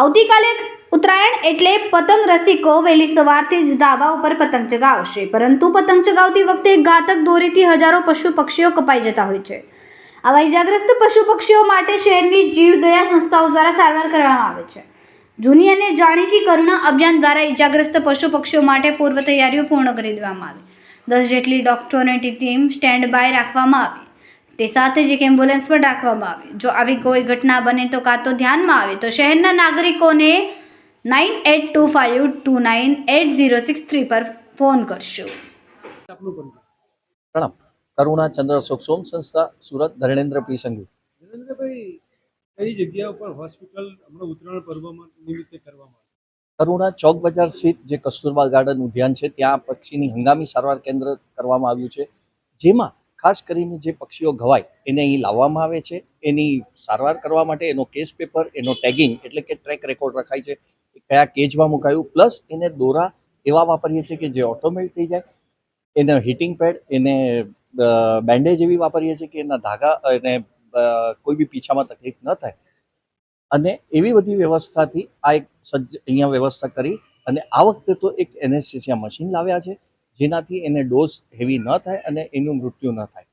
આવતીકાલે ઉત્તરાયણ એટલે પતંગ રસિકો વહેલી સવારથી જ ધાબા ઉપર પતંગ ચગાવશે. પરંતુ પતંગ ચગાવતી વખતે ઘાતક દોરીથી હજારો પશુ પક્ષીઓ કપાઈ જતા હોય છે. આવા ઇજાગ્રસ્ત પશુ પક્ષીઓ માટે શહેરની જીવદયા સંસ્થાઓ દ્વારા સારવાર કરવામાં આવે છે. જૂની અને જાણીતી કરુણા અભિયાન દ્વારા ઇજાગ્રસ્ત પશુ પક્ષીઓ માટે પૂર્વ તૈયારીઓ પૂર્ણ કરી દેવામાં આવી. દસ જેટલી ડોક્ટરોની ટીમ સ્ટેન્ડ બાય રાખવામાં આવી. તે સાથે જ એક એમ્બ્યુલન્સ પણ રાખવામાં આવી. જો આવી કોઈ ઘટના બને તો કાં તો ધ્યાનમાં આવે. તો શહેરના નાગરિકોને nine eight two five two nine eight zero six three પર ફોન કરશો. પ્રણામ. કરુણા ચંદ્ર અશોક સોમ સંસ્થા સુરત ધર્મેન્દ્ર પી સંઘવી. નરેન્દ્રભાઈ કઈ જગ્યા ઉપર હોસ્પિટલ હમણાં ઉત્તરાયણ પર્વમાં નિમિત્તે કરવામાં કરુણા ચોક બજાર સ્થિત જે કસ્તુરબા ગાર્ડન ઉદ્યાન છે ત્યાં પક્ષીની હંગામી સારવાર કેન્દ્ર કરવામાં આવ્યું છે જેમાં ખાસ કરીને જે પક્ષીઓ ઘવાય, એને અહીં લાવવામાં આવે છે. એની સારવાર કરવા માટે એનો કેસ પેપર એનો ટેગિંગ એટલે કે ટ્રેક રેકોર્ડ રખાય છે. કયા કેજમાં મુકાયું? પ્લસ એને દોરા એવા વાપરીએ છીએ કે જે ઓટોમેટ થઈ જાય. એને હીટિંગ પેડ એને બેન્ડેજ એવી વાપરીએ છીએ કે એના ધાગા, એને કોઈ બી પીછામાં તકલીફ ન થાય. અને એવી બધી વ્યવસ્થાથી આ એક સજ્જ, અહીંયા વ્યવસ્થા કરી. અને આ વખતે તો એક એનેસ્થેસિયા મશીન લાવ્યા છે. જેનાથી એને ડોઝ હેવી ન થાય અને એનું મૃત્યુ ન થાય.